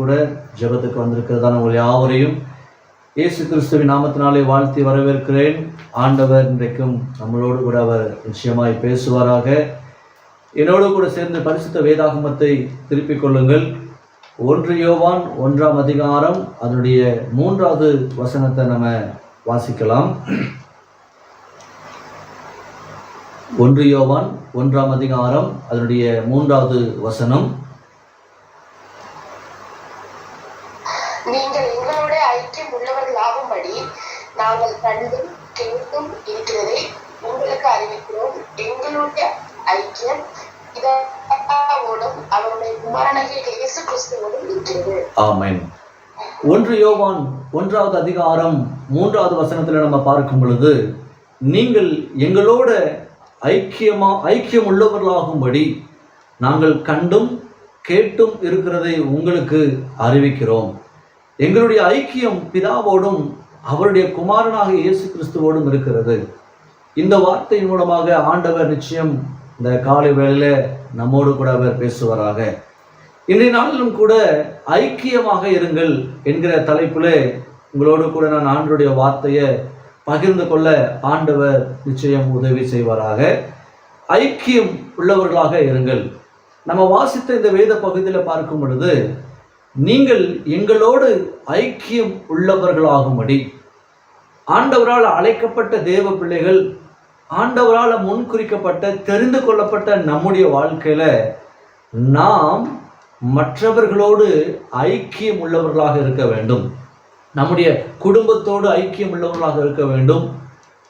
கூட ஜெபத்துக்கு வந்திருக்கிறதான உங்கள் யாவரையும் இயேசு கிறிஸ்துவின் நாமத்தினாலே வாழ்த்தி வரவேற்கிறேன். ஆண்டவர் இன்றைக்கும் நம்மளோடு கூட அவர் நிச்சயமாய் பேசுவாராக. என்னோடு கூட சேர்ந்து பரிசுத்த வேதாகமத்தை திருப்பிக் கொள்ளுங்கள். ஒன்று யோவான் ஒன்றாம் அதிகாரம் அதனுடைய மூன்றாவது வசனத்தை நம்ம வாசிக்கலாம். ஒன்று யோவான் ஒன்றாம் அதிகாரம் அதனுடைய மூன்றாவது வசனம். நாங்கள் கண்டும் கேட்டும் இருக்கிறதை உங்களுக்கு அறிவிக்கிறோம். எங்களுடைய ஐக்கியம் ஒன்று யோவான் ஒன்றாவது அதிகாரம் மூன்றாவது வசனத்தில் நம்ம பார்க்கும் பொழுது நீங்கள் எங்களோட ஐக்கியமா ஐக்கியம் உள்ளவர்களாகும்படி நாங்கள் கண்டும் கேட்டும் இருக்கிறதை உங்களுக்கு அறிவிக்கிறோம். எங்களுடைய ஐக்கியம் பிதாவோடும் அவருடைய குமாரனாக இயேசு கிறிஸ்துவோடும் இருக்கிறது. இந்த வார்த்தையின் மூலமாக ஆண்டவர் நிச்சயம் இந்த காலை வேளையில நம்மோடு கூட அவர் பேசுவாராக. இன்றைய நாளிலும் கூட ஐக்கியமாக இருங்கள் என்கிற தலைப்பில் உங்களோடு கூட நான் ஆண்டருடைய வார்த்தையை பகிர்ந்து கொள்ள ஆண்டவர் நிச்சயம் உதவி செய்வாராக. ஐக்கியம் உள்ளவர்களாக இருங்கள். நம்ம வாசித்த இந்த வேத பகுதியில் பார்க்கும் பொழுது நீங்கள் எங்களோடு ஐக்கியம் உள்ளவர்களாகும்படி. ஆண்டவரால் அழைக்கப்பட்ட தேவ பிள்ளைகள் ஆண்டவரால் முன்குறிக்கப்பட்ட தெரிந்து கொள்ளப்பட்ட நம்முடைய வாழ்க்கையில் நாம் மற்றவர்களோடு ஐக்கியம் உள்ளவர்களாக இருக்க வேண்டும். நம்முடைய குடும்பத்தோடு ஐக்கியம் உள்ளவர்களாக இருக்க வேண்டும்.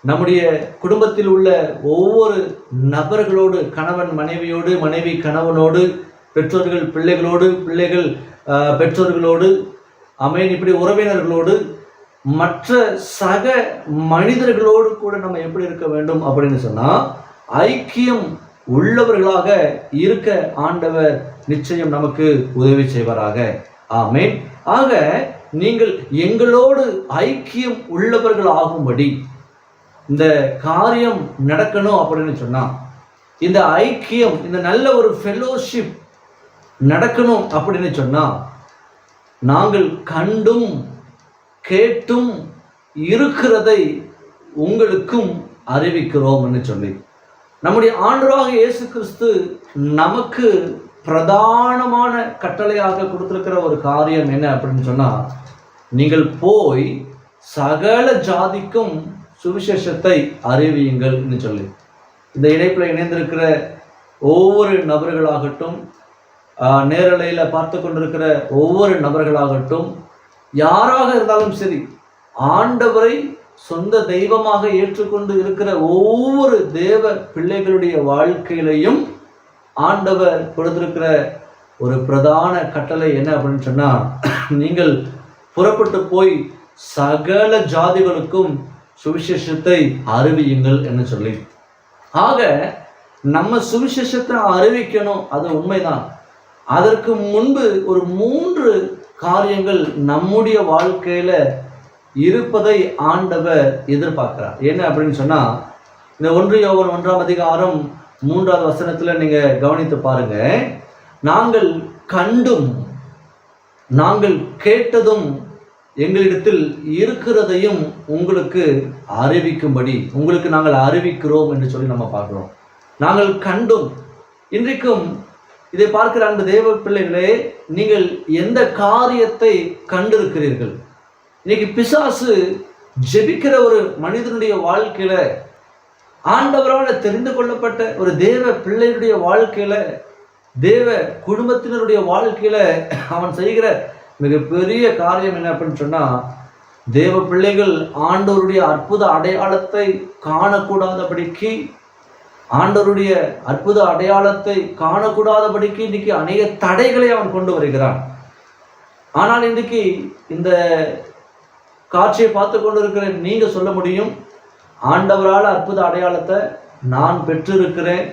நம்முடைய குடும்பத்தில் உள்ள ஒவ்வொரு நபர்களோடு கணவன் மனைவியோடு மனைவி கணவனோடு பெற்றோர்கள் பிள்ளைகளோடு பிள்ளைகள் பெற்றோர்களோடு அமேன் இப்படி உறவினர்களோடு மற்ற சக மனிதர்களோடு கூட நம்ம எப்படி இருக்க வேண்டும் அப்படின்னு சொன்னால் ஐக்கியம் உள்ளவர்களாக இருக்க ஆண்டவர் நிச்சயம் நமக்கு உதவி செய்வாராக. ஆமேன். ஆக நீங்கள் எங்களோடு ஐக்கியம் உள்ளவர்கள் ஆகும்படி இந்த காரியம் நடக்கணும் அப்படின்னு சொன்னால் இந்த ஐக்கியம் இந்த நல்ல ஒரு ஃபெலோஷிப் நடக்கணும் அப்படின்னு சொன்னால் நாங்கள் கண்டும் கேட்டும் இருக்கிறதை உங்களுக்கும் அறிவிக்கிறோம் சொல்லி. நம்முடைய ஆண்டராக இயேசு கிறிஸ்து நமக்கு பிரதானமான கட்டளையாக கொடுத்துருக்கிற ஒரு காரியம் என்ன அப்படின்னு சொன்னால் நீங்கள் போய் சகல ஜாதிக்கும் சுவிசேஷத்தை அறிவியுங்கள் சொல்லி. இந்த இணைப்பில் இணைந்திருக்கிற ஒவ்வொரு நபர்களாகட்டும் நேரலையில் பார்த்து கொண்டிருக்கிற ஒவ்வொரு நபர்களாகட்டும் யாராக இருந்தாலும் சரி ஆண்டவரை சொந்த தெய்வமாக ஏற்றுக்கொண்டு இருக்கிற ஒவ்வொரு தேவ பிள்ளைகளுடைய வாழ்க்கையிலையும் ஆண்டவர் கொடுத்திருக்கிற ஒரு பிரதான கட்டளை என்ன அப்படின்னு சொன்னால் நீங்கள் புறப்பட்டு போய் சகல ஜாதிகளுக்கும் சுவிசேஷத்தை அறிவியுங்கள் என்று சொல்லி. ஆக நம்ம சுவிசேஷத்தை அறிவிக்கணும் அது உண்மைதான். அதற்கு முன்பு ஒரு மூன்று காரியங்கள் நம்முடைய வாழ்க்கையில் இருப்பதை ஆண்டவர் எதிர்பார்க்கிறார். என்ன அப்படின்னு சொன்னால் இந்த ஒன்று யோகன் ஒன்றாம் அதிகாரம் மூன்றாவது வசனத்தில் நீங்கள் கவனித்து பாருங்க. நாங்கள் கண்டும் நாங்கள் கேட்டதும் எங்களிடத்தில் இருக்கிறதையும் உங்களுக்கு அறிவிக்கும்படி உங்களுக்கு நாங்கள் அறிவிக்கிறோம் என்று சொல்லி நம்ம பார்க்குறோம். நாங்கள் கண்டும் இன்றைக்கும் இதை பார்க்கிற அந்த தேவ பிள்ளைகளே நீங்கள் எந்த காரியத்தை கண்டிருக்கிறீர்கள்? இன்னைக்கு பிசாசு ஜெபிக்கிற ஒரு மனிதனுடைய வாழ்க்கையில ஆண்டவரால் தெரிந்து கொள்ளப்பட்ட ஒரு தேவ பிள்ளையுடைய வாழ்க்கையில தேவ குடும்பத்தினருடைய வாழ்க்கையில அவன் செய்கிற மிகப்பெரிய காரியம் என்ன அப்படின்னு சொன்னா தேவ பிள்ளைகள் ஆண்டவருடைய அற்புத அடையாளத்தை காணக்கூடாதபடிக்கு ஆண்டவருடைய அற்புத அடையாளத்தை காணக்கூடாதபடிக்கு இன்னைக்கு அநேக தடைகளை அவன் கொண்டு வருகிறான். ஆனால் இன்றைக்கு இந்த காட்சியை பார்த்து கொண்டிருக்கிற நீங்க சொல்ல முடியும் ஆண்டவரால் அற்புத அடையாளத்தை நான் பெற்றிருக்கிறேன்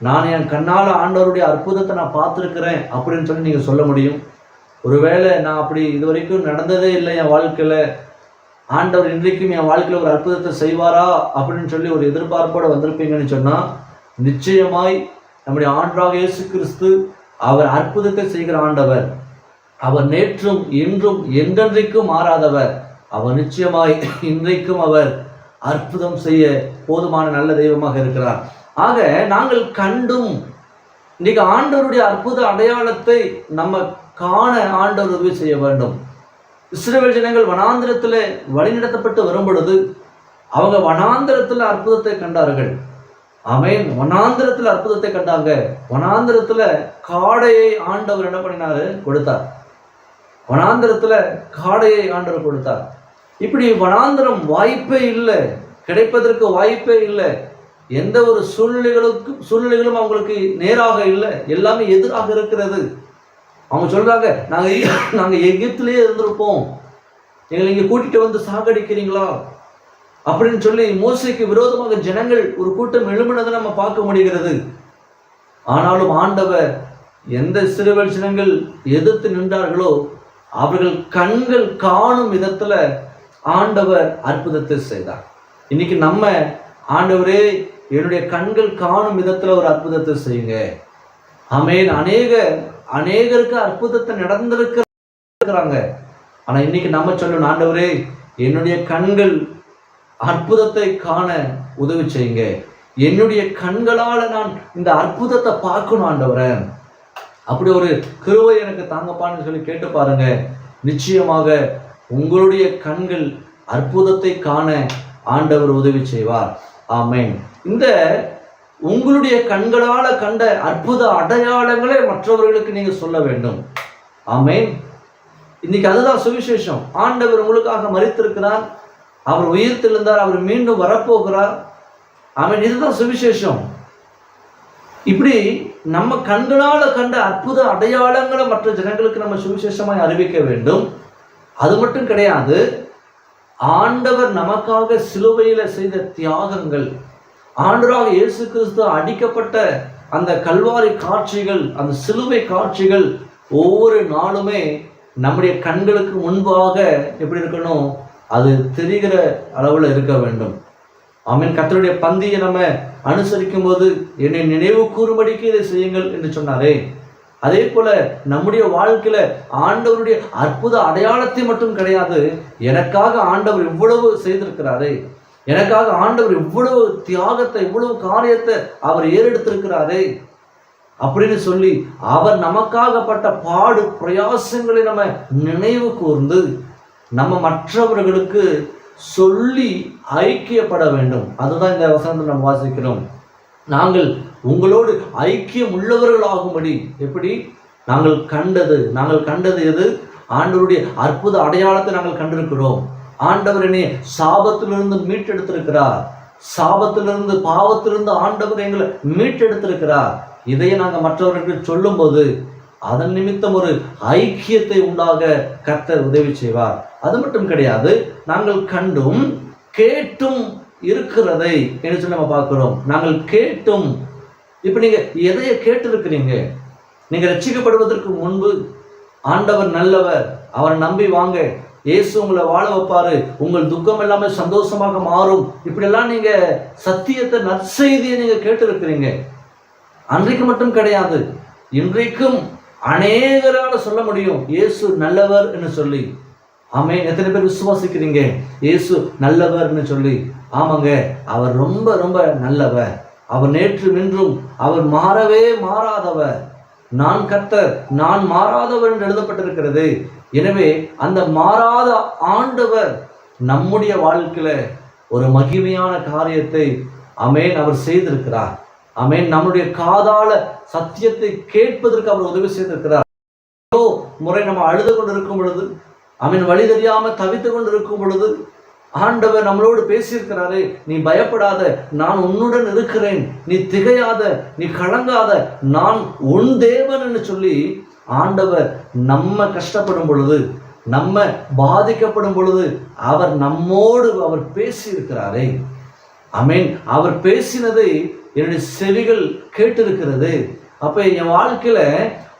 நான் என் கண்ணால் ஆண்டவருடைய அற்புதத்தை நான் பார்த்துருக்கிறேன் அப்படின்னு சொல்லி நீங்கள் சொல்ல முடியும். ஒருவேளை நான் அப்படி இது வரைக்கும் நடந்ததே இல்லை என் வாழ்க்கையில் ஆண்டவர் இன்றைக்கும் என் வாழ்க்கையில் ஒரு அற்புதத்தை செய்வாரா அப்படின்னு சொல்லி ஒரு எதிர்பார்ப்போடு வந்திருப்பீங்கன்னு சொன்னால் நிச்சயமாய் நம்முடைய ஆண்டாக இயேசு கிறிஸ்து அவர் அற்புதத்தை செய்கிற ஆண்டவர். அவர் நேற்றும் இன்றும் என்றென்றைக்கும் மாறாதவர். அவர் நிச்சயமாய் இன்றைக்கும் அவர் அற்புதம் செய்ய போதுமான நல்ல தெய்வமாக இருக்கிறார். ஆக நாங்கள் கண்டும் இன்னைக்கு ஆண்டவருடைய அற்புத அடையாளத்தை நம்ம காண ஆண்டவர் உதவி செய்ய வேண்டும். இஸ்ரேல் ஜனங்கள் வனாந்திரத்தில் வழிநடத்தப்பட்டு வரும் பொழுது அவங்க வனாந்திரத்தில் அற்புதத்தை கண்டார்கள். அவன் வனாந்திரத்தில் அற்புதத்தை கண்டாங்க. வனாந்திரத்தில் காடையை ஆண்டவர் என்ன பண்ணினாரு? கொடுத்தார். வனாந்திரத்தில் காடையை ஆண்டவர் கொடுத்தார். இப்படி வனாந்திரம் வாய்ப்பே இல்லை. கிடைப்பதற்கு வாய்ப்பே இல்லை. எந்த ஒரு சூழ்நிலைகளுக்கும் சூழ்நிலைகளும் அவங்களுக்கு நேராக இல்லை. எல்லாமே எதிராக இருக்கிறது. அவங்க சொல்கிறாங்க நாங்கள் நாங்கள் எகிப்திலேயே இருந்திருப்போம். எங்களை இங்கே கூட்டிட்டு வந்து சாகடிக்கிறீங்களா? அப்படின்னு சொல்லி மோசைக்கு விரோதமாக ஜனங்கள் ஒரு கூட்டம் எழும்பினதை நம்ம பார்க்க முடிகிறது. ஆனாலும் ஆண்டவர் எந்த சிறுவல் ஜனங்கள் எதிர்த்து நின்றார்களோ அவர்கள் கண்கள் காணும் விதத்தில் ஆண்டவர் அற்புதத்தை செய்தார். இன்னைக்கு நம்ம ஆண்டவரே என்னுடைய கண்கள் காணும் விதத்தில் ஒரு அற்புதத்தை செய்யுங்க. ஆமென். அநேக அநேகருக்கு அற்புதத்தை நடந்திருக்கிறாங்க. ஆனா இன்னைக்கு நம்ம சொல்லணும் ஆண்டவரே என்னுடைய கண்கள் அற்புதத்தை காண உதவி செய்யுங்க. என்னுடைய கண்களால நான் இந்த அற்புதத்தை பார்க்கணும் ஆண்டவரே. அப்படி ஒரு கிருவை எனக்கு தாங்கப்பான்னு சொல்லி கேட்டு பாருங்க. நிச்சயமாக உங்களுடைய கண்கள் அற்புதத்தை காண ஆண்டவர் உதவி செய்வார். ஆமேன். இந்த உங்களுடைய கண்களால் கண்ட அற்புத அடையாளங்களை மற்றவர்களுக்கு நீங்கள் சொல்ல வேண்டும். ஆமேன். இன்னைக்கு அதுதான் சுவிசேஷம். ஆண்டவர் உங்களுக்காக மறித்திருக்கிறார் அவர் உயிர்த்திருந்தார் அவர் மீண்டும் வரப்போகிறார். அவன் இதுதான் சுவிசேஷம். இப்படி நம்ம கண்களால் கண்ட அற்புத அடையாளங்களை மற்ற ஜனங்களுக்கு நம்ம சுவிசேஷமாய் அறிவிக்க வேண்டும். அது மட்டும் கிடையாது. ஆண்டவர் நமக்காக சிலுவையில் செய்த தியாகங்கள் ஆண்டராக இயேசு கிறிஸ்து அடிக்கப்பட்ட அந்த கல்வாரி காட்சிகள் அந்த சிலுவை காட்சிகள் ஒவ்வொரு நாளுமே நம்முடைய கண்களுக்கு முன்பாக எப்படி இருக்கணும்? அது தெரிகிற அளவில் இருக்க வேண்டும். அவன் கத்தருடைய பந்தியை நம்ம அனுசரிக்கும் போது என்னை நினைவு கூறும்படிக்கு இதை செய்யுங்கள் என்று சொன்னாரே. அதே போல நம்முடைய வாழ்க்கையில ஆண்டவருடைய அற்புத அடையாளத்தை மட்டும் கிடையாது எனக்காக ஆண்டவர் இவ்வளவு செய்திருக்கிறாரே. எனக்காக ஆண்டவர் இவ்வளவு தியாகத்தை இவ்வளவு காரியத்தை அவர் ஏறெடுத்திருக்கிறாரே. அப்படின்னு சொல்லி அவர் நமக்காகப்பட்ட பாடு பிரயாசங்களை நம்ம நினைவு கூர்ந்து நம்ம மற்றவர்களுக்கு சொல்லி ஐக்கியப்பட வேண்டும். அதுதான் இந்த வசனத்தை நம்ம வாசிக்கிறோம். நாங்கள் உங்களோடு ஐக்கியம் உள்ளவர்களாகும்படி. எப்படி? நாங்கள் கண்டது. நாங்கள் கண்டது எது? ஆண்டவருடைய அற்புத அடையாளத்தை நாங்கள் கண்டிருக்கிறோம். ஆண்டவர் என்னை சாபத்திலிருந்து மீட்டெடுத்திருக்கிறார். சாபத்திலிருந்து பாவத்திலிருந்து ஆண்டவர் எங்களை மீட்டெடுத்திருக்கிறார். இதையே நாங்கள் மற்றவர்களுக்கு சொல்லும்போது அதன் நிமித்தம் ஒரு ஐக்கியத்தை உண்டாக கர்த்தர் உதவி செய்வார். அது மட்டும் கிடையாது நாங்கள் கண்டும் கேட்டும் இருக்கிறதை என்று சொல்லி நம்ம பார்க்கிறோம். நாங்கள் கேட்டும். இப்போ நீங்கள் எதையை கேட்டிருக்கிறீங்க? நீங்கள் ரட்சிக்கப்படுவதற்கு முன்பு ஆண்டவர் நல்லவர் அவரை நம்பி வாங்க. இயேசு உங்களை வாழ வைப்பாரு. உங்கள் துக்கம் எல்லாமே சந்தோஷமாக மாறும். இப்படியெல்லாம் நீங்க சத்தியத்தை நற்செய்தியை நீங்க கேட்டிருக்கிறீங்க. அன்றைக்கு மட்டும் கிடையாது. இன்றைக்கும் அநேகரால சொல்ல முடியும். இயேசு நல்லவர் என்று சொல்லி. ஆமே எத்தனை பேர் விசுவாசிக்கிறீங்க? இயேசு நல்லவர்னு சொல்லி. ஆமாங்க. அவர் ரொம்ப ரொம்ப நல்லவர். அவர் நேற்று நின்றும் அவர் மாறவே மாறாதவர். நான் கர்த்தர் நான் மாறாதவர் என்று எழுதப்பட்டிருக்கிறது. எனவே அந்த மாறாத ஆண்டவர் நம்முடைய வாழ்க்கையில ஒரு மகிமையான காரியத்தை அமேன் அவர் செய்திருக்கிறார். அமேன் நம்முடைய காதால சத்தியத்தை கேட்பதற்கு அவர் உதவி செய்திருக்கிறார். முறை நம்ம அழுது கொண்டு இருக்கும் பொழுது அவன் வழி தெரியாம தவித்து கொண்டு இருக்கும் பொழுது ஆண்டவர் நம்மளோடு பேசியிருக்கிறாரே நீ பயப்படாத நான் உன்னுடன் இருக்கிறேன் நீ திகையாத நீ கலங்காத நான் உன் தேவன் என்று சொல்லி ஆண்டவர் நம்ம கஷ்டப்படும் பொழுது நம்ம பாதிக்கப்படும் பொழுது அவர் நம்மோடு அவர் பேசியிருக்கிறாரே. அமீன் அவர் பேசினதை என்னுடைய செவிகள் கேட்டிருக்கிறது. அப்ப என் வாழ்க்கையில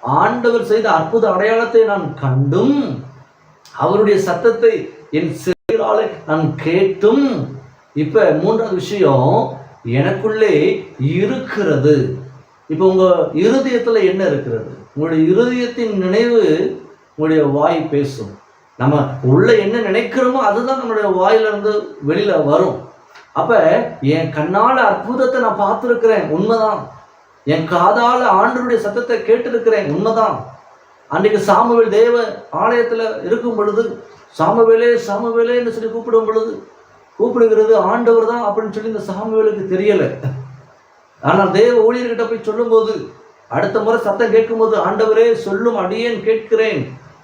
ஆண்டவர் செய்த அற்புத அடையாளத்தை நான் கண்டும் அவருடைய சத்தத்தை என் நான் கேட்டும். இப்ப மூன்றாவது விஷயம் எனக்குள்ளே இருக்கிறது. இப்போ உங்க இருதயத்துல என்ன இருக்கிறது? உங்களுடைய இருதயத்தின் நினைவு உங்களுடைய வாய் பேசும். நம்ம உள்ள என்ன நினைக்கிறோமோ அதுதான் நம்மளுடைய வாயிலிருந்து வெளியில வரும். அப்ப என் கண்ணால அற்புதத்தை நான் பார்த்துருக்கிறேன் உண்மைதான். என் காதால ஆண்டவருடைய சத்தத்தை கேட்டிருக்கிறேன் உண்மைதான். அன்றைக்கு சாமுவேல் தேவ ஆலயத்துல இருக்கும் பொழுது சாமவேலே சாமுவேலேன்னு சொல்லி கூப்பிடும் பொழுது கூப்பிடுகிறது ஆண்டவர் தான் அப்படின்னு சொல்லி இந்த சாமுவேலுக்கு தெரியலை. ஆனால் தேவ ஊழியர்கிட்ட போய் சொல்லும்போது அடுத்த முறை சத்தம் கேட்கும்போது ஆண்டவரே சொல்லும் அடியேன் கேட்கிறேன்.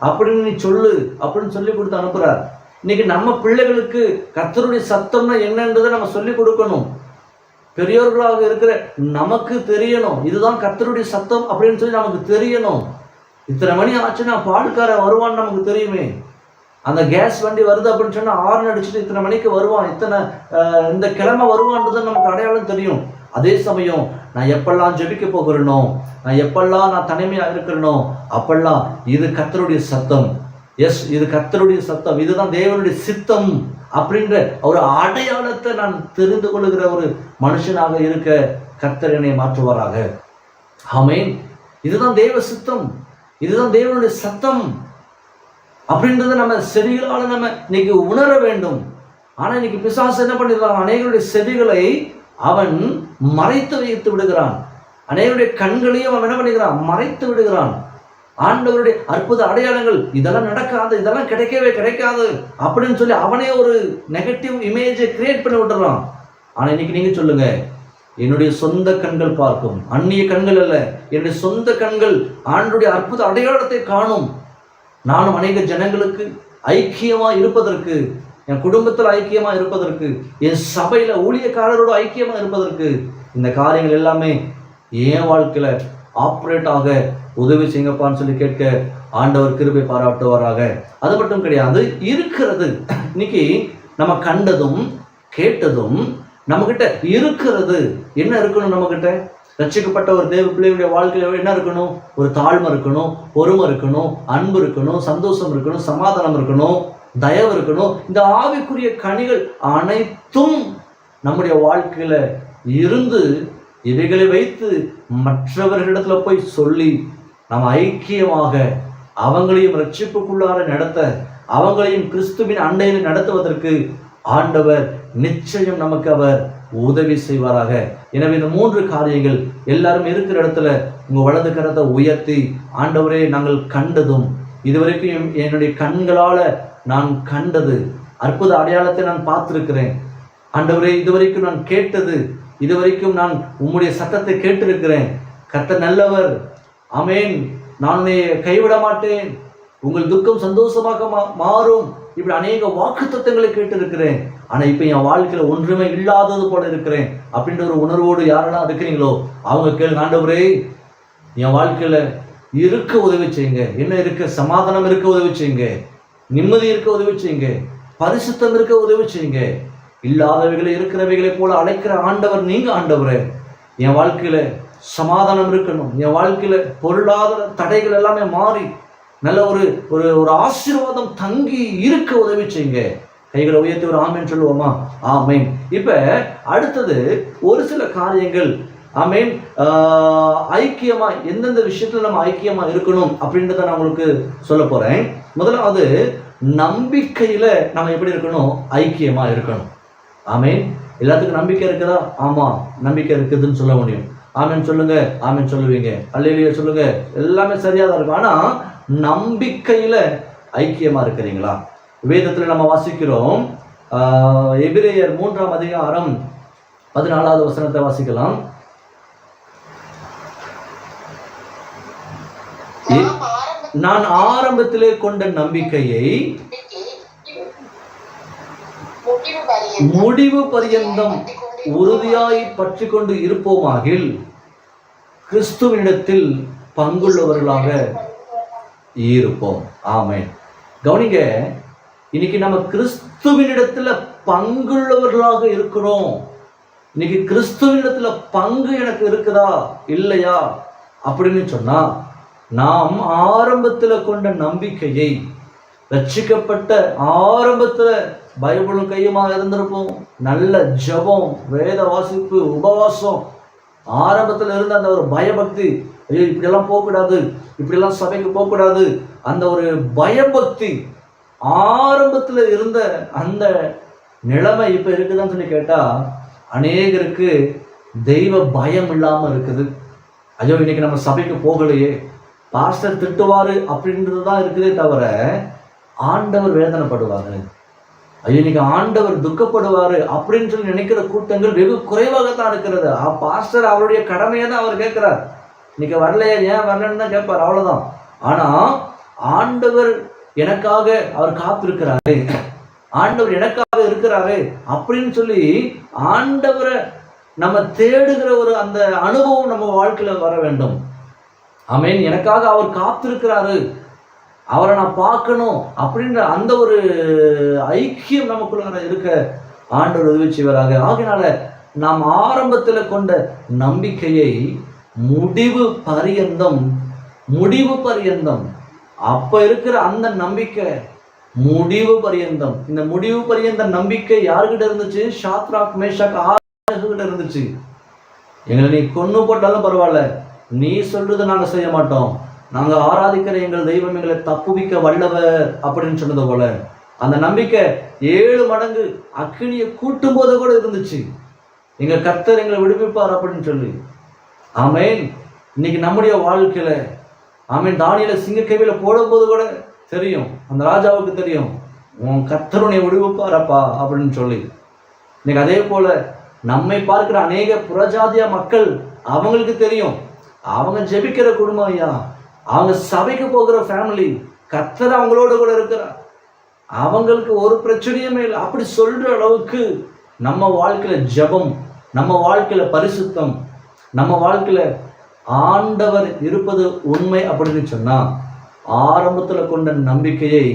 அப்படின்னு நீ சொல்லு அப்படின்னு சொல்லி கொடுத்து அனுப்புகிறார் இன்னைக்கு நம்ம பிள்ளைகளுக்கு கத்தருடைய சத்தம்னா என்னன்றதை நம்ம சொல்லி கொடுக்கணும். பெரியோர்களாக இருக்கிற நமக்கு தெரியணும். இதுதான் கத்தருடைய சத்தம் அப்படின்னு சொல்லி நமக்கு தெரியணும். இத்தனை மணி ஆச்சுன்னா பால்காரன் வருவான்னு நமக்கு தெரியுமே. அந்த கேஸ் வண்டி வருது அப்படின்னு சொன்னால் ஆறு அடிச்சுட்டு இத்தனை மணிக்கு வருவான். இத்தனை இந்த கிழமை வருவான்றது நமக்கு அடையாளம் தெரியும். அதே சமயம் நான் எப்பெல்லாம் ஜெபிக்க போகிறேனோ நான் எப்பெல்லாம் நான் தனிமையாக இருக்கிறனோ அப்பெல்லாம் இது கத்தருடைய சத்தம். எஸ் இது கத்தருடைய சத்தம். இதுதான் தேவனுடைய சித்தம் அப்படின்ற ஒரு அடையாளத்தை நான் தெரிந்து கொள்ளுகிற ஒரு மனுஷனாக இருக்க கர்த்தர் என்னை மாற்றுவாராக. ஆமேன் இதுதான் தேவ சித்தம். இதுதான் தேவனுடைய சத்தம். அப்படின்றத நம்ம செடிகளால் நம்ம இன்னைக்கு உணர வேண்டும். ஆனால் இன்னைக்கு பிசாசு என்ன பண்ணிடுறான் அநேகருடைய செவிகளை அவன் மறைத்து வைத்து விடுகிறான். அநேகருடைய கண்களையும் அவன் என்ன பண்ணுகிறான் மறைத்து விடுகிறான். ஆண்டவருடைய அற்புத அடையாளங்கள் இதெல்லாம் நடக்காது இதெல்லாம் கிடைக்கவே கிடைக்காது அப்படின்னு சொல்லி அவனே ஒரு நெகட்டிவ் இமேஜை கிரியேட் பண்ணி விட்டுறான். ஆனால் இன்னைக்கு நீங்கள் சொல்லுங்க என்னுடைய சொந்த கண்கள் பார்க்கும். அந்நிய கண்கள் அல்ல என்னுடைய சொந்த கண்கள் ஆண்டுடைய அற்புத அடையாளத்தை காணும். நானும் அநேக ஜனங்களுக்கு ஐக்கியமாக இருப்பதற்கு என் குடும்பத்தில் ஐக்கியமாக இருப்பதற்கு என் சபையில் ஊழியக்காரரோடு ஐக்கியமாக இருப்பதற்கு இந்த காரியங்கள் எல்லாமே என் வாழ்க்கையில் ஆப்ரேட் ஆக உதவி செய்யுங்கப்பான்னு சொல்லி கேட்க ஆண்டவர் கிருபை பாராட்டுவாராக. அது மட்டும் கிடையாது இருக்கிறது. இன்னைக்கு நம்ம கண்டதும் கேட்டதும் நம்மக்கிட்ட இருக்கிறது. என்ன இருக்கணும் நம்மக்கிட்ட ரட்சிக்கப்பட்ட ஒரு தேவ பிள்ளையுடைய வாழ்க்கையில் என்ன இருக்கணும்? ஒரு தாழ்மை இருக்கணும் பொறுமை இருக்கணும் அன்பு இருக்கணும் சந்தோஷம் இருக்கணும் சமாதானம் இருக்கணும் தயவு இருக்கணும். இந்த ஆவிக்குரிய கனிகள் அனைத்தும் நம்முடைய வாழ்க்கையில் இருந்து இவைகளை வைத்து மற்றவர்களிடத்துல போய் சொல்லி நம்ம ஐக்கியமாக அவங்களையும் ரட்சிப்புக்குள்ளார நடத்த அவங்களையும் கிறிஸ்துவின் அண்டையில் நடத்துவதற்கு ஆண்டவர் நிச்சயம் நமக்கு அவர் உதவி செய்வாராக. எனவே இந்த மூன்று காரியங்கள் எல்லாரும் இருக்கிற இடத்துல உங்கள் வலது கரத்தை உயர்த்தி ஆண்டவரே நாங்கள் கண்டதும். இதுவரைக்கும் என்னுடைய கண்களால் நான் கண்டது. அற்புத அடையாளத்தை நான் பார்த்துருக்கிறேன். ஆண்டவரே இதுவரைக்கும் நான் கேட்டது இதுவரைக்கும் நான் உம்முடைய சத்தத்தை கேட்டிருக்கிறேன். கர்த்தர் நல்லவர். அமேன் நான் கைவிட மாட்டேன். உங்கள் துக்கம் சந்தோஷமாக மா- மாறும். இப்படி அநேக வாக்குத்தத்தங்களை கேட்டிருக்கிறேன். ஆனால் இப்போ என் வாழ்க்கையில் ஒன்றுமே இல்லாதது போல இருக்கிறேன். அப்படின்ற ஒரு உணர்வோடு யாரெல்லாம் இருக்கிறீங்களோ அவங்க கேள்வி ஆண்டவரே என் வாழ்க்கையில் இருக்க உதவி செய்யுங்க. என்ன இருக்க? சமாதானம் இருக்க உதவி செய்யுங்க. நிம்மதி இருக்க உதவி செய்யுங்க. பரிசுத்தம் இருக்க உதவி செய்யுங்க. இல்லாதவைகளை இருக்கிறவைகளை போல அழைக்கிற ஆண்டவர் நீங்க ஆண்டவரே. என் வாழ்க்கையில சமாதானம் இருக்கணும். என் வாழ்க்கையில பொருளாதார தடைகள் எல்லாமே மாறி நல்ல ஒரு ஒரு ஒரு ஆசீர்வாதம் தங்கி இருக்க உதவி செய்யுங்க. கைகளை உயர்த்தி ஒரு ஆமேன் சொல்லுவோமா? ஆமேன். இப்போ அடுத்தது ஒரு சில காரியங்கள். ஆமேன். ஆஹ், ஐக்கியமா எந்தெந்த விஷயத்துல நம்ம ஐக்கியமா இருக்கணும் அப்படின்றத நான் உங்களுக்கு சொல்ல போறேன். முதலாவது நம்பிக்கையில நம்ம எப்படி இருக்கணும்? ஐக்கியமா இருக்கணும். ஆமேன். எல்லாத்துக்கும் நம்பிக்கை இருக்குதா? ஆமா நம்பிக்கை இருக்குதுன்னு சொல்ல முடியும். ஆமேன் சொல்லுங்க ஆமேன் சொல்லுவீங்க. அல்லையிலேயே சொல்லுங்க. எல்லாமே சரியாக தான் இருக்கும். ஆனால் நம்பிக்கையில் ஐக்கியமாக இருக்கிறீங்களா? வேதத்தில் நம்ம வாசிக்கிறோம் எபிரேயர் மூன்றாம் அதிகாரம் பதினாலாவது வசனத்தை வாசிக்கலாம். நான் ஆரம்பத்திலே கொண்ட நம்பிக்கையை முடிவு பரியந்தம் பற்றிக்கொண்டு உறுதியாய் பற்றி கொண்டு இருப்போமாகில் கிறிஸ்துவனிடத்தில் பங்குள்ளவர்களாக இருப்போம் ஆமை கவனிங்க இன்னைக்கு நம்ம கிறிஸ்துவனிடத்துல பங்குள்ளவர்களாக இருக்கிறோம். இன்னைக்கு கிறிஸ்துவனிடத்துல பங்கு எனக்கு இருக்குதா? இல்லையா? அப்படின்னு சொன்னா நாம் ஆரம்பத்தில் கொண்ட நம்பிக்கையை ரட்சிக்கப்பட்ட ஆரம்பத்தில் பைபிளும் கையுமாக இருந்திருப்போம். நல்ல ஜெபம் வேத வாசிப்பு உபவாசம் ஆரம்பத்துல இருந்த அந்த ஒரு பயபக்தி ஐயோ இப்படியெல்லாம் போகக்கூடாது இப்படியெல்லாம் சபைக்கு போகக்கூடாது அந்த ஒரு பயபக்தி ஆரம்பத்துல இருந்த அந்த நிலைமை இப்ப இருக்குதான்னு சொல்லி கேட்டா அநேகருக்கு தெய்வ பயம் இல்லாம இருக்குது. ஐயோ இன்னைக்கு நம்ம சபைக்கு போகலையே பாஸ்டர் திட்டுவாரு அப்படின்றது தான் இருக்குதே தவிர ஆண்டவர் வேதனைப்படுவாங்க ஐயோ இன்னைக்கு ஆண்டவர் துக்கப்படுவாரு அப்படின்னு சொல்லி நினைக்கிற கூட்டங்கள் வெகு குறைவாகத்தான் இருக்கிறது. ஆ, பாஸ்டர் அவருடைய கடமையை தான் அவர் கேட்கிறார். இன்னைக்கு வரலையே? ஏன் வரலன்னு தான் கேட்பார். அவ்வளவுதான். ஆனா ஆண்டவர் எனக்காக அவர் காத்திருக்கிறாரு. ஆண்டவர் எனக்காக இருக்கிறாரு அப்படின்னு சொல்லி ஆண்டவரை நம்ம தேடுகிற ஒரு அந்த அனுபவம் நம்ம வாழ்க்கையில வர வேண்டும். அமேன் எனக்காக அவர் காத்திருக்கிறாரு. அவரை நான் பார்க்கணும் அப்படின்ற அந்த ஒரு ஐக்கியம் நமக்குள்ள இருக்க ஆண்டவர் உதவி செய்வராக. ஆகினால நாம் ஆரம்பத்தில் கொண்ட நம்பிக்கையை முடிவு பரியந்தம் முடிவு பரியந்தம் அப்போ இருக்கிற அந்த நம்பிக்கை முடிவு பரியந்தம். இந்த முடிவு பரியந்த நம்பிக்கை யாருக்கிட்ட இருந்துச்சு? ஷாத்ராக் மேஷாக் ஆகிட்ட இருந்துச்சு. எங்களை நீ கொன்று போட்டாலும் பரவாயில்ல. நீ சொல்றது நாங்கள் செய்ய மாட்டோம். நாங்கள் ஆராதிக்கிற எங்கள் தெய்வம் எங்களை தப்புவிக்க வல்லவர் அப்படின்னு சொன்னது போல அந்த நம்பிக்கை ஏழு மடங்கு அக்கினியை கூட்டும் போது கூட இருந்துச்சு. எங்க கத்தர் எங்களை விடுவிப்பார் அப்படின்னு சொல்லி. ஆமேன். இன்னைக்கு நம்முடைய வாழ்க்கையில ஆமேன் தானியில சிங்கக்கவியில போடும்போது கூட தெரியும் அந்த ராஜாவுக்கு தெரியும் உன் கத்தருடைய விடுவிப்பாரப்பா அப்படின்னு சொல்லி. இன்னைக்கு அதே போல நம்மை பார்க்கிற அநேக புறஜாதிய மக்கள் அவங்களுக்கு தெரியும். அவங்க ஜெபிக்கிற குடும்பம் ஐயா அவங்க சபைக்கு போகிற ஃபேமிலி கத்தர் அவங்களோட கூட இருக்கிறார். அவங்களுக்கு ஒரு பிரச்சனையுமே இல்லை. அப்படி சொல்கிற அளவுக்கு நம்ம வாழ்க்கையில் ஜெபம் நம்ம வாழ்க்கையில் பரிசுத்தம் நம்ம வாழ்க்கையில் ஆண்டவர் இருப்பது உண்மை அப்படின்னு சொன்னால் ஆரம்பத்தில் கொண்ட நம்பிக்கையை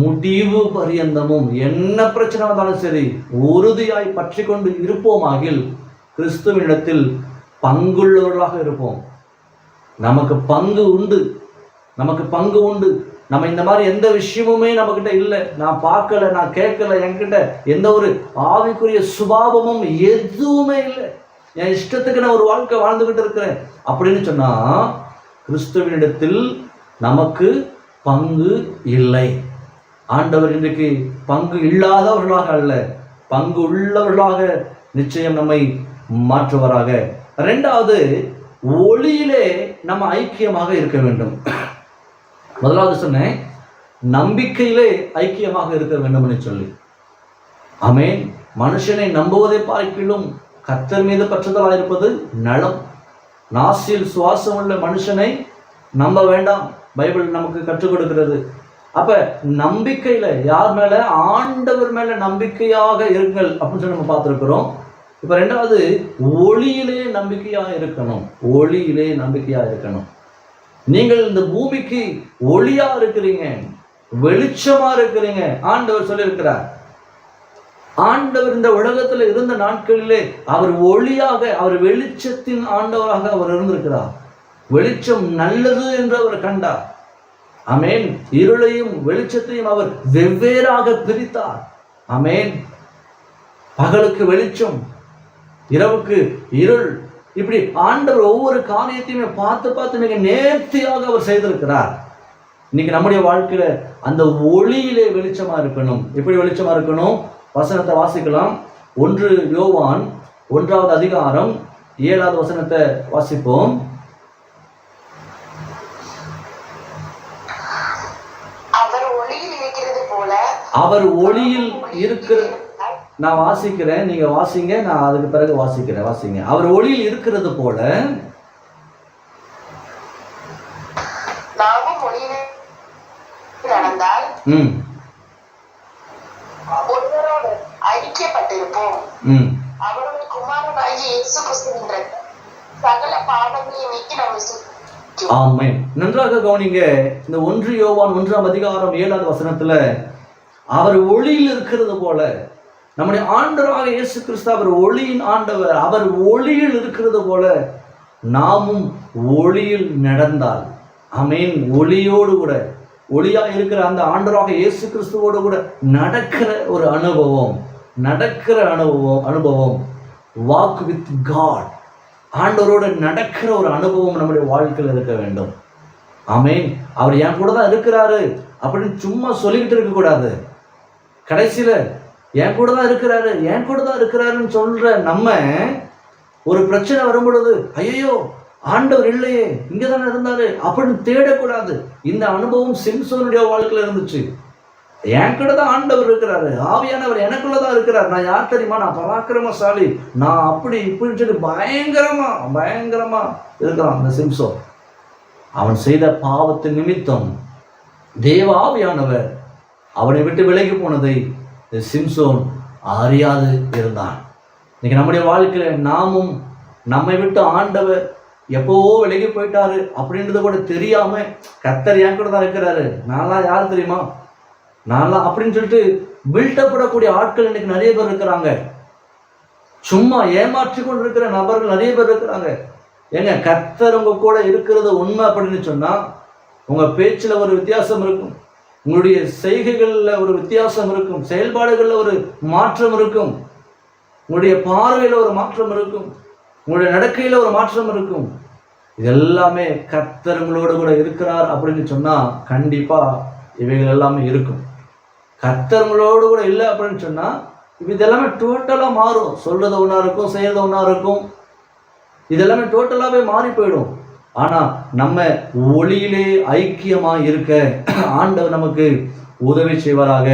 முடிவு பரியந்தமும் என்ன பிரச்சனை வந்தாலும் சரி உறுதியாய் பற்றி கொண்டு இருப்போமாகில் கிறிஸ்துவனிடத்தில் பங்குள்ளவர்களாக இருப்போம். நமக்கு பங்கு உண்டு. நமக்கு பங்கு உண்டு. நம்ம இந்த மாதிரி எந்த விஷயமுமே நம்மக்கிட்ட இல்லை. நான் பார்க்கல நான் கேட்கல என்கிட்ட எந்த ஒரு ஆவிக்குரிய சுபாவமும் எதுவுமே இல்லை. என் இஷ்டத்துக்கு நான் ஒரு வாழ்க்கை வாழ்ந்துகிட்டு இருக்கிறேன். அப்படின்னு சொன்னா கிறிஸ்துவனிடத்தில் நமக்கு பங்கு இல்லை. ஆண்டவர் இன்றைக்கு பங்கு இல்லாதவர்களாக அல்ல. பங்கு உள்ளவர்களாக நிச்சயம் நம்மை மாற்றுவராக. ரெண்டாவது ஒளியிலே நம்ம ஐக்கியமாக இருக்க வேண்டும். முதலாவது சொன்னேன் நம்பிக்கையிலே ஐக்கியமாக இருக்க வேண்டும்னு சொல்லி. ஆமென். மனுஷனை நம்புவதை பார்க்கிலும் கத்தர் மீது பற்றுதலாக இருப்பது நலம். நாசியில் சுவாசம் உள்ள மனுஷனை நம்ப வேண்டாம். பைபிள் நமக்கு கற்றுக் கொடுக்கிறது. அப்ப நம்பிக்கையில யார் மேல? ஆண்டவர் மேல நம்பிக்கையாக இருங்கள் அப்படின்னு சொல்லி நம்ம பார்த்துருக்கிறோம். இப்போ ரெண்டாவது ஒளியிலே நம்பிக்கையாக இருக்கணும். ஒளியிலே நம்பிக்கையாக இருக்கணும். நீங்கள் இந்த பூமிக்கு ஒளியா இருக்கிறீங்க வெளிச்சமா இருக்கிறீங்க ஆண்டவர் சொல்லியிருக்கிறார். ஆண்டவர் இந்த உலகத்துல இருந்த நாட்களிலே அவர் ஒளியாக அவர் வெளிச்சத்தின் ஆண்டவராக அவர் இருந்திருக்கிறார். வெளிச்சம் நல்லது என்று அவர் கண்டார். அமேன் இருளையும் வெளிச்சத்தையும் அவர் வெவ்வேறாக பிரித்தார். அமேன் பகலுக்கு வெளிச்சம் இரவுக்கு இருள். இப்படி ஆண்டவர் ஒவ்வொரு காரியத்தையுமே பார்த்து பார்த்து மிக நேர்த்தியாக அவர் செய்திருக்கிறார். இன்னைக்கு நம்முடைய வாழ்க்கையில அந்த ஒளியிலே வெளிச்சமா இருக்கணும். எப்படி வெளிச்சமா இருக்கணும்? வசனத்தை வாசிக்கலாம். ஒன்று யோவான் ஒன்றாவது அதிகாரம் ஏழாவது வசனத்தை வாசிப்போம். அவர் ஒளியில் இருக்கிறது போல அவர் ஒளியில் இருக்கிற நான் வாசிக்கிறேன் நீங்க வாசிங்க நான் அதுக்கு பிறகு வாசிக்கிறேன் வாசிங்க. அவர் ஒளியில் இருக்கிறது போல ம். ஐக்கியப்பட்டிருப்போம். ம். அவருடைய இயேசு கிறிஸ்துவின் சகல நீக்கி நம்மை நன்றாக கவனிங்க இந்த ஒன்று யோவான் ஒன்றாம் அதிகாரம் ஏழாவது வசனத்துல அவர் ஒளியில் இருக்கிறது போல நம்முடைய ஆண்டவராக இயேசு கிறிஸ்து அவர் ஒளியின் ஆண்டவர். அவர் ஒளியில் இருக்கிறது போல நாமும் ஒளியில் நடந்தால். அமேன் ஒளியோடு கூட ஒளியாக இருக்கிற அந்த ஆண்டவராக இயேசு கிறிஸ்துவோடு கூட நடக்கிற ஒரு அனுபவம் நடக்கிற அனுபவம் அனுபவம். வாக் வித் காட் ஆண்டவரோடு நடக்கிற ஒரு அனுபவம் நம்முடைய வாழ்க்கையில் இருக்க வேண்டும். அமேன் அவர் என் கூட தான் இருக்கிறாரு அப்படின்னு சும்மா சொல்லிக்கிட்டு இருக்கக்கூடாது கடைசியில் என் கூட தான் இருக்கிறாரு என் கூட தான் இருக்கிறாருன்னு சொல்ற நம்ம ஒரு பிரச்சனை வரும் பொழுது ஐயோ ஆண்டவர் இல்லையே இங்கே தானே இருந்தாரு அப்படின்னு தேடக்கூடாது. இந்த அனுபவம் சிம்சோனுடைய வாழ்க்கையில் இருந்துச்சு. என் கூட தான் ஆண்டவர் இருக்கிறாரு ஆவியானவர் எனக்குள்ள தான் இருக்கிறார். நான் யார் தெரியுமா? நான் பராக்கிரமசாலி. நான் அப்படி இப்படின்னு சொல்லி பயங்கரமா பயங்கரமா இருக்கிறான் அந்த சிம்சோ அவன் செய்த பாவத்தின் நிமித்தம் தேவ ஆவியானவர் அவனை விட்டு விலகி போனதை சிம்சோன் அறியாது இருந்தான். இன்னைக்கு நம்முடைய வாழ்க்கையில் நாமும் நம்மை விட்டு ஆண்டவர் எப்போவோ விலகி போயிட்டாரு அப்படின்றது கூட தெரியாம கத்தர் என் கூட தான் இருக்கிறாரு. நான்லாம் யார் தெரியுமா? நான்லாம் அப்படின்னு சொல்லிட்டு பில்டப்படக்கூடிய ஆட்கள் இன்னைக்கு நிறைய பேர் இருக்கிறாங்க. சும்மா ஏமாற்றி கொண்டு இருக்கிற நபர்கள் நிறைய பேர் இருக்கிறாங்க. ஏங்க கத்தர் உங்க கூட இருக்கிறது உண்மை அப்படின்னு சொன்னா உங்க பேச்சுல ஒரு வித்தியாசம் இருக்கும். உங்களுடைய செய்கைகளில் ஒரு வித்தியாசம் இருக்கும் செயல்பாடுகளில் ஒரு மாற்றம் இருக்கும். உங்களுடைய பார்வையில் ஒரு மாற்றம் இருக்கும். உங்களுடைய நடக்கையில் ஒரு மாற்றம் இருக்கும். இதெல்லாமே கர்த்தர்களோடு கூட இருக்கிறார் அப்படின்னு சொன்னால் கண்டிப்பாக இவைகள் எல்லாமே இருக்கும். கர்த்தர்களோடு கூட இல்லை அப்படின்னு சொன்னால் இதெல்லாமே டோட்டலாக மாறும். சொல்கிறது ஒன்றா இருக்கும் செய்கிறது ஒன்றா இருக்கும். இதெல்லாமே டோட்டலாகவே மாறி போயிடும். ஆனால் நம்ம ஒளியிலே ஐக்கியமாக இருக்க ஆண்டவர் நமக்கு உதவி செய்வாராக.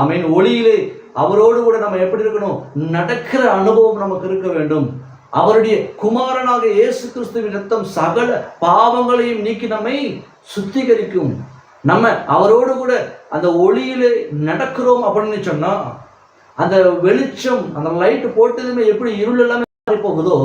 ஆமீன். ஒளியிலே அவரோடு கூட நம்ம எப்படி இருக்கணும்? நடக்கிற அனுபவம் நமக்கு இருக்க வேண்டும். அவருடைய குமாரனாக இயேசு கிறிஸ்துவின் ரத்தம் சகல பாவங்களையும் நீக்கி நம்மை சுத்திகரிக்கும். நம்ம அவரோடு கூட அந்த ஒளியிலே நடக்கிறோம் அப்படின்னு சொன்னா அந்த வெளிச்சம் அந்த லைட் போட்டதுமே எப்படி இருள் எல்லாமே மாறி போகுதோ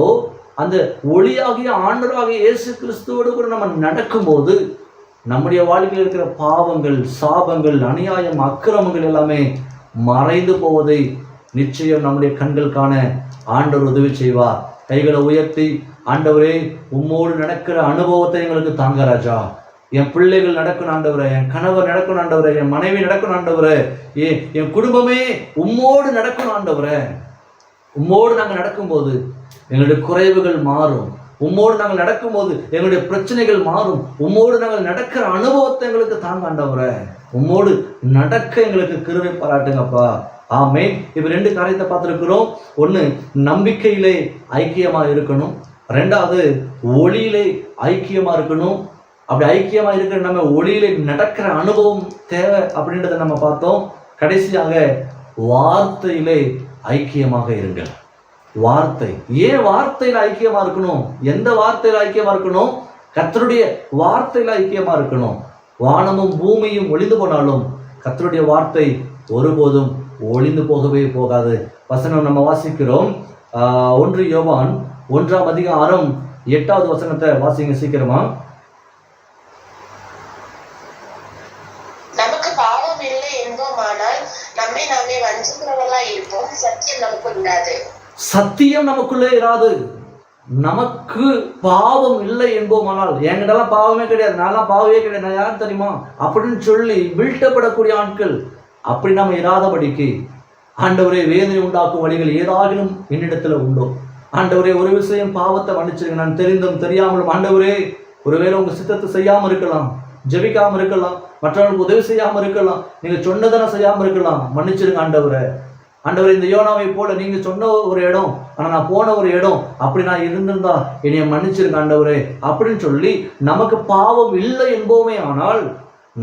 அந்த ஒளியாகிய ஆண்டவராகிய இயேசு கிறிஸ்துவோடு கூட நம்ம நடக்கும்போது நம்முடைய வாழ்க்கையில் இருக்கிற பாவங்கள் சாபங்கள் அநியாயம் அக்கிரமங்கள் எல்லாமே மறைந்து போவதை நிச்சயம் நம்முடைய கண்கள் காண ஆண்டவர் உதவி செய்வார். கைகளை உயர்த்தி ஆண்டவரே உம்மோடு நடக்கிற அனுபவத்தை எங்களுக்கு தாங்க ராஜா. என் பிள்ளைகள் நடக்கணும் ஆண்டவரை என் கணவர் நடக்கணும் ஆண்டவரே என் மனைவி நடக்கணும் ஆண்டவரை. ஏ- என் குடும்பமே உம்மோடு நடக்கணும் ஆண்டவரை. உம்மோடு நாங்கள் நடக்கும்போது எங்களுடைய குறைவுகள் மாறும். உம்மோடு நாங்கள் நடக்கும்போது எங்களுடைய பிரச்சனைகள் மாறும். உம்மோடு நாங்கள் நடக்கிற அனுபவத்தை எங்களுக்கு தாங்க ஆண்டவரே. உம்மோடு நடக்க எங்களுக்கு கிருவை பாராட்டுங்கப்பா. ஆமே இப்ப ரெண்டு காரியத்தை பார்த்துருக்கிறோம். ஒன்று நம்பிக்கையிலே ஐக்கியமாக இருக்கணும். ரெண்டாவது ஒளியிலே ஐக்கியமாக இருக்கணும். அப்படி ஐக்கியமாக இருக்கிற நம்ம ஒளியிலே நடக்கிற அனுபவம் தேவை அப்படின்றத நம்ம பார்த்தோம். கடைசியாக வார்த்தையிலே ஐக்கியமாக இருங்கள். வார்த்தை. ஏன் வார்த்தையில் ஐக்கியமா இருக்கணும்? எந்த வார்த்தையில் ஐக்கியமா இருக்கணும்? கத்தருடைய வார்த்தையில் ஐக்கியமா இருக்கணும். வானமும் பூமியும் ஒளிந்து போனாலும் கத்தருடைய வார்த்தை ஒருபோதும் ஒளிந்து போகவே போகாது. வசனம் நம்ம வாசிக்கிறோம். ஒன்று யோவான் ஒன்றாம் அதிகாரம் எட்டாவது வசனத்தை வாசிங்க சீக்கிரமா நமக்கு பாவம் இல்லை என்போமானால் நம்மை நாமே வஞ்சிக்கிறவர்களா இருப்போம் சத்தியம் நமக்கு உள்ளாது சத்தியம் நமக்குள்ளே இராது. நமக்கு பாவம் இல்லை என்போமானால் என்கிட்டலாம் பாவமே கிடையாது நான்லாம் பாவமே கிடையாது நான் யார் தெரியுமா? அப்படின்னு சொல்லி வீழ்த்தப்படக்கூடிய ஆட்கள் அப்படி நம்ம இராதபடிக்கு ஆண்டவரே வேதனை உண்டாக்கும் வழிகள் ஏதாகிலும் என்னிடத்துல உண்டோ? ஆண்டவரே ஒரு விஷயம் பாவத்தை மன்னிச்சிருங்க. நான் தெரிந்தும் தெரியாமலும் ஆண்டவரே ஒருவேளை உங்க சித்தத்தை செய்யாமல் இருக்கலாம் ஜெபிக்காமல் இருக்கலாம் மற்றவர்களுக்கு உதவி செய்யாமல் இருக்கலாம் நீங்க சொன்னதனை செய்யாமல் இருக்கலாம் மன்னிச்சிருங்க ஆண்டவரை. ஆண்டவர் இந்த யோனாவை போல நீங்க சொன்ன ஒரு இடம் ஆனா நான் போன ஒரு இடம் அப்படி நான் இருந்திருந்தா என்னைய மன்னிச்சிருங்க ஆண்டவரே அப்படின்னு சொல்லி நமக்கு பாவம் இல்லை என்போமே ஆனால்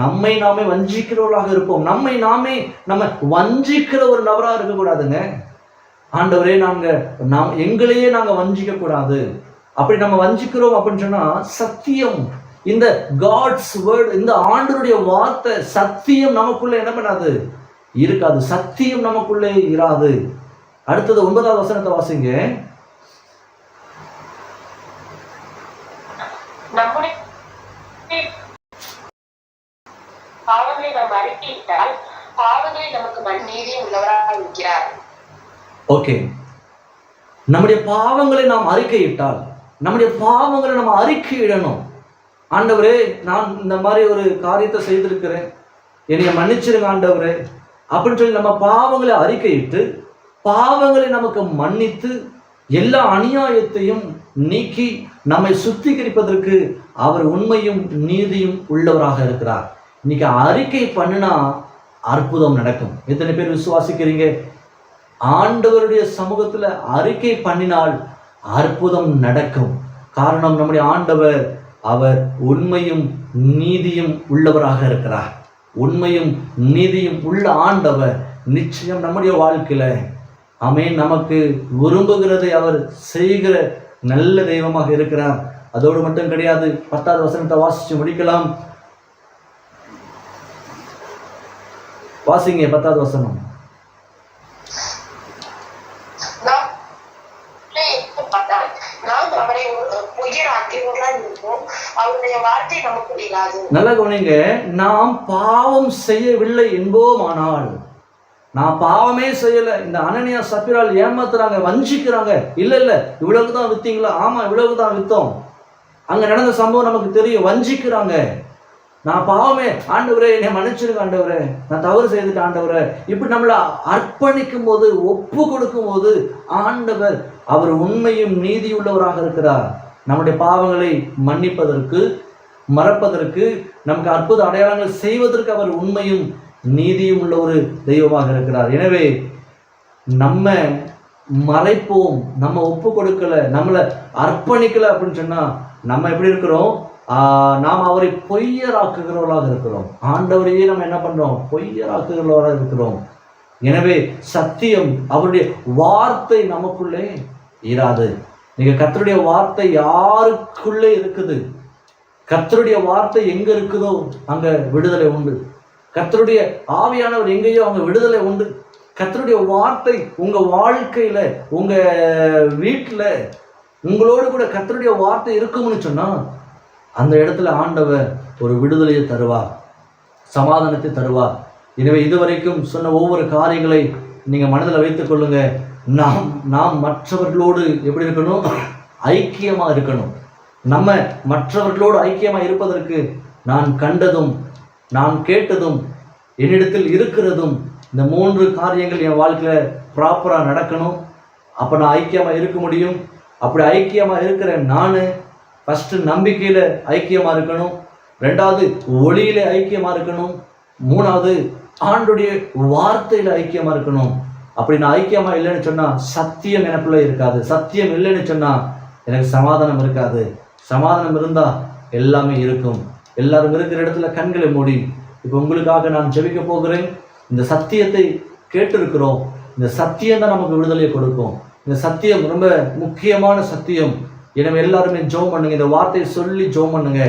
நம்மை நாமே வஞ்சிக்கிறவர்களாக இருப்போம். நம்மை நாமே நம்ம வஞ்சிக்கிற ஒரு நபராக இருக்கக்கூடாதுங்க. ஆண்டவரே நாங்க நாம் எங்களையே நாங்க வஞ்சிக்க கூடாது அப்படி நம்ம வஞ்சிக்கிறோம் அப்படின்னு சொன்னா சத்தியம். இந்த காட்ஸ் வேர்ட் இந்த ஆண்டருடைய வார்த்தை சத்தியம் நமக்குள்ள என்ன பண்ணாது? இருக்காது. சத்தியம் நமக்குள்ளே இராது. அடுத்தது ஒன்பதாவது வசனத்தை வாசிங்க. ஓகே. நம்முடைய பாவங்களை நாம் அறிக்கையிட்டால் நம்முடைய பாவங்களை நம்ம அறிக்கையிடணும். ஆண்டவரே நான் இந்த மாதிரி ஒரு காரியத்தை செய்திருக்கிறேன். என்னைய மன்னிச்சிருங்க ஆண்டவரே. அப்படின்னு சொல்லி நம்ம பாவங்களை அறிக்கையிட்டு பாவங்களை நமக்கு மன்னித்து எல்லா அநியாயத்தையும் நீக்கி நம்மை சுத்திகரிப்பதற்கு அவர் உண்மையும் நீதியும் உள்ளவராக இருக்கிறார். இன்னைக்கு அறிக்கை பண்ணினா அற்புதம் நடக்கும். எத்தனை பேர் விசுவாசிக்கிறீங்க? ஆண்டவருடைய சமூகத்தில் அறிக்கை பண்ணினால் அற்புதம் நடக்கும். காரணம் நம்முடைய ஆண்டவர் அவர் உண்மையும் நீதியும் உள்ளவராக இருக்கிறார். உண்மையும் நீதியும் உள்ள ஆண்டவர் நிச்சயம் நம்முடைய வாழ்க்கையில். அமே நமக்கு விரும்புகிறதை அவர் செய்கிற நல்ல தெய்வமாக இருக்கிறார். அதோடு மட்டும் கிடையாது பத்தாவது வசனத்தை வாசித்து முடிக்கலாம். வாசிங்க பத்தாவது வசனம் நாம் உள்ளே இருக்கப்பட்டால் நாம் அவரை உயிராக்கியவர்களாய் இருப்போம் அவருடைய வார்த்தை நமக்கு இல்லாது நல்ல கவனிங்க நாம் பாவம் செய்யவில்லை என்போமானால் நான் பாவமே செய்யல. இந்த அனனியா சப்பிரால் ஏமாத்துறாங்க வஞ்சிக்கிறாங்க. இல்ல இல்ல இவ்வளவுக்கு தான் வித்தீங்களா? ஆமா இவ்வளவுக்கு தான் வித்தோம். அங்க நடந்த சம்பவம் நமக்கு தெரியும். வஞ்சிக்கிறாங்க. நான் பாவமே ஆண்டவரே என்னை மன்னிச்சிருங்க ஆண்டவரே. நான் தவறு செய்துட்டு ஆண்டவரே. இப்படி நம்மளை அர்ப்பணிக்கும் போது ஒப்பு கொடுக்கும் போது ஆண்டவர் அவர் உண்மையும் நீதியுள்ளவராக இருக்கிறார். நம்முடைய பாவங்களை மன்னிப்பதற்கு மறப்பதற்கு நமக்கு அற்புத அடையாளங்கள் செய்வதற்கு அவர் உண்மையும் நீதியும் உள்ள ஒரு தெய்வமாக இருக்கிறார். எனவே நம்ம மறைப்போம் நம்ம ஒப்பு கொடுக்கல நம்மளை அர்ப்பணிக்கல அப்படின்னு சொன்னா நம்ம எப்படி இருக்கிறோம்? நாம் அவரை பொய்யராக்குகிறவர்களாக இருக்கிறோம். ஆண்டவரையே நம்ம என்ன பண்றோம்? பொய்யராக்குகிறவர்களாக இருக்கிறோம். எனவே சத்தியம் அவருடைய வார்த்தை நமக்குள்ளே இராது. நீங்க கத்தருடைய வார்த்தை யாருக்குள்ளே இருக்குது? கத்தருடைய வார்த்தை எங்க இருக்குதோ அங்க விடுதலை உண்டு. கத்தருடைய ஆவியானவர் எங்கேயோ அங்க விடுதலை உண்டு. கத்தருடைய வார்த்தை உங்க வாழ்க்கையில உங்க வீட்டில் உங்களோடு கூட கத்தருடைய வார்த்தை இருக்கும்னு சொன்னா அந்த இடத்துல ஆண்டவர் ஒரு விடுதலையை தருவார் சமாதானத்தை தருவார் எனவே இதுவரைக்கும் சொன்ன ஒவ்வொரு காரியங்களை நீங்க மனதில் வைத்துக் கொள்ளுங்க. நாம் நாம் மற்றவர்களோடு எப்படி இருக்கணும்? ஐக்கியமாக இருக்கணும். நம்ம மற்றவர்களோடு ஐக்கியமாக இருப்பதற்கு நான் கண்டதும் நான் கேட்டதும் என்னிடத்தில் இருக்கிறதும் இந்த மூன்று காரியங்கள் என் வாழ்க்கையில் ப்ராப்பராக நடக்கணும். அப்போ நான் ஐக்கியமாக இருக்க முடியும். அப்படி ஐக்கியமாக இருக்கிற நான் ஃபஸ்ட்டு நம்பிக்கையில் ஐக்கியமாக இருக்கணும். ரெண்டாவது ஒளியில் ஐக்கியமாக இருக்கணும். மூணாவது ஆண்டுடைய வார்த்தையில் ஐக்கியமாக இருக்கணும். அப்படி நான் ஐக்கியமாக இல்லைன்னு சொன்னால் சத்தியம் எனக்குள்ளே இருக்காது. சத்தியம் இல்லைன்னு சொன்னால் எனக்கு சமாதானம் இருக்காது. சமாதானம் இருந்தால் எல்லாமே இருக்கும். எல்லாரும் இருக்கிற இடத்துல கண்களை மூடி இப்போ உங்களுக்காக நான் ஜெபிக்க போகிறேன். இந்த சத்தியத்தை கேட்டிருக்கிறோம். இந்த சத்தியம் தான் நமக்கு விடுதலையை கொடுக்கும். இந்த சத்தியம் ரொம்ப முக்கியமான சத்தியம். எனவே எல்லாருமே ஜோம் பண்ணுங்க. இந்த வார்த்தையை சொல்லி ஜோம் பண்ணுங்க.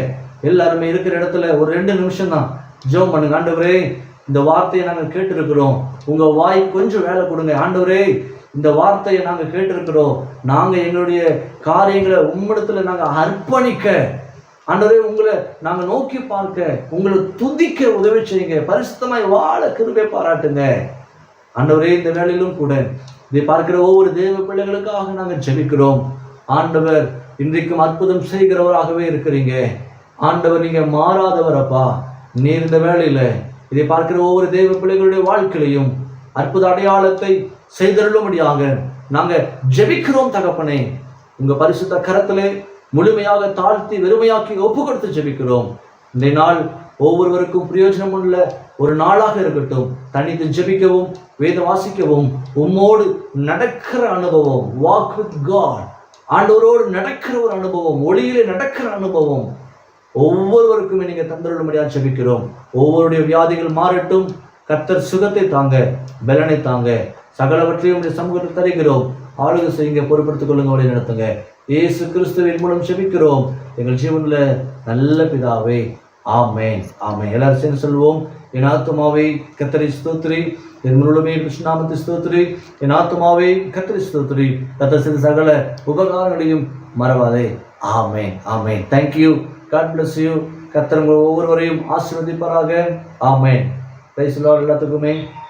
எல்லாருமே இருக்கிற இடத்துல ஒரு ரெண்டு நிமிஷம் தான் ஜோம் பண்ணுங்க. ஆண்டவரே இந்த வார்த்தையை நாங்கள் கேட்டிருக்கிறோம். உங்கள் வாய் கொஞ்சம் வேலை கொடுங்க. ஆண்டவரே இந்த வார்த்தையை நாங்கள் கேட்டிருக்கிறோம். நாங்கள் எங்களுடைய காரியங்களை உம்மிடத்தில் நாங்கள் அர்ப்பணிக்க ஆண்டவரே உங்களை நாங்கள் நோக்கி பார்க்க உங்களை துதிக்க உதவி செய்யுங்க. பரிசுத்தமாய் வாழ கிருபை பாராட்டுங்க. ஆண்டவரே இந்த வேலையிலும் கூட இதை பார்க்கிற ஒவ்வொரு தேவ பிள்ளைகளுக்காக நாங்கள் ஜெபிக்கிறோம். ஆண்டவர் இன்றைக்கும் அற்புதம் செய்கிறவராகவே இருக்கிறீங்க. ஆண்டவர் நீங்கள் மாறாதவர் அப்பா நீர் இந்த வேலையில் இதை பார்க்கிற ஒவ்வொரு தேவ பிள்ளைகளுடைய வாழ்க்கையிலையும் அற்புத அடையாளத்தை செய்தருளும்படியாக நாங்கள் ஜெபிக்கிறோம் தகப்பனே. உங்கள் பரிசுத்த கரத்திலே முழுமையாக தாழ்த்தி வெறுமையாக்கி ஒப்பு கொடுத்து ஜெபிக்கிறோம். இந்த நாள் ஒவ்வொருவருக்கும் பிரயோஜனம் உள்ள ஒரு நாளாக இருக்கட்டும். தனித்து ஜெபிக்கவும் வேதம் வாசிக்கவும் உம்மோடு நடக்கிற அனுபவம் வாக் வித் காட் ஆண்டவரோடு நடக்கிற ஒரு அனுபவம் ஒளியிலே நடக்கிற அனுபவம். ஒவ்வொருவருக்குமே நீங்கள் தந்தருளும்படியா ஜெபிக்கிறோம். ஒவ்வொருடைய வியாதிகள் மாறட்டும். கர்த்தர் சுகத்தை தாங்க பலனை தாங்க. சகலவற்றையும் உடைய சமூகத்தில் தருகிறோம். ஆளுகை செய்யுங்க பொறுப்படுத்திக் கொள்ளுங்க வழி நடத்துங்க. இயேசு கிறிஸ்துவின் மூலம் செபிக்கிறோம் எங்கள் ஜீவனில் நல்ல பிதாவே ஆமென் ஆமென். எல்லாரும் சேர்ந்து சொல்வோம் என் ஆத்மாவை கத்தரி ஸ்தோத்ரி என் முழுமே கிருஷ்ணாமத்தி ஸ்தோத்ரி என் ஆத்மாவை கத்தரி ஸ்தோத்ரி கத்த செய்த சகல உபகாரங்களையும் மறவாதே. ஆமென் ஆமேன். Thank you God bless you கத்தர் ஒவ்வொருவரையும் ஆசீர்வதிப்பாராக. ஆமேன். Praise the Lord, Lord to